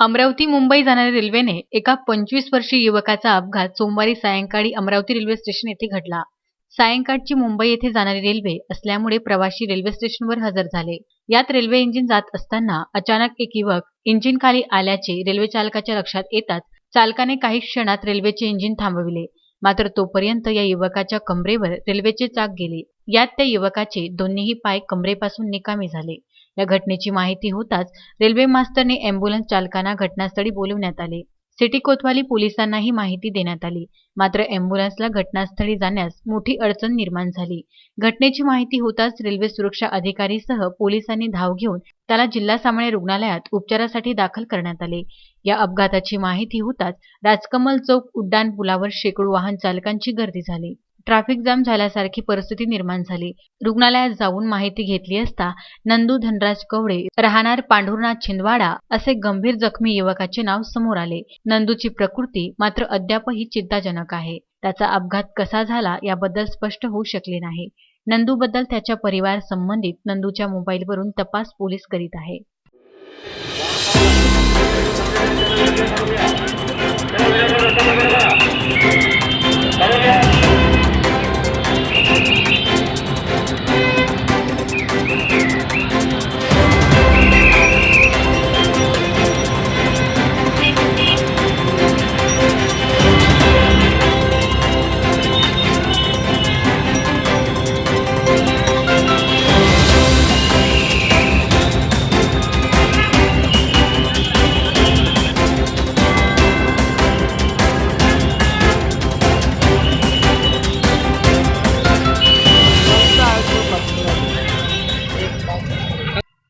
अमरावती मुंबई जाणाऱ्या रेल्वेने एका पंचवीस वर्षीय युवकाचा अपघात सोमवारी सायंकाळी अमरावती रेल्वे स्टेशन येथे घडला. सायंकाळची मुंबई येथे जाणारी रेल्वे असल्यामुळे प्रवाशी रेल्वे स्टेशनवर हजर झाले. यात रेल्वे इंजिन जात असताना अचानक एक युवक इंजिन खाली आल्याचे रेल्वे चालकाच्या लक्षात येताच चालकाने काही क्षणात रेल्वेचे इंजिन थांबविले. मात्र तोपर्यंत या युवकाच्या कमरेवर रेल्वेचे चाक गेले. यात त्या युवकाचे दोन्हीही पाय कमरेपासून निकामी झाले. या घटनेची माहिती होताच रेल्वे मास्तरने अँब्युलन्स चालकांना घटनास्थळी बोलवण्यात आले. सिटी कोतवाली पोलिसांनाही माहिती देण्यात आली. मात्र अँब्युलन्सला घटनास्थळी जाण्यास मोठी अडचण निर्माण झाली. घटनेची माहिती होताच रेल्वे सुरक्षा अधिकारीसह पोलिसांनी धाव घेऊन त्याला जिल्हा सामान्य रुग्णालयात उपचारासाठी दाखल करण्यात आले. या अपघाताची माहिती होताच राजकमल चौक उड्डाण पुलावर शेकडो वाहन चालकांची गर्दी झाली. ट्रॅफिक जाम झाल्यासारखी परिस्थिती निर्माण झाली. रुग्णालयात जाऊन माहिती घेतली असता नंदू धनराज कवडे राहणार पांढुरनाथ छिंदवाडा असे गंभीर जखमी युवकाचे नाव समोर आले. नंदूची प्रकृती मात्र अद्यापही चिंताजनक आहे. त्याचा अपघात कसा झाला याबद्दल स्पष्ट होऊ शकले नाही. नंदूबद्दल त्याच्या परिवार संबंधित नंदूच्या मोबाईलवरून तपास पोलीस करीत आहे.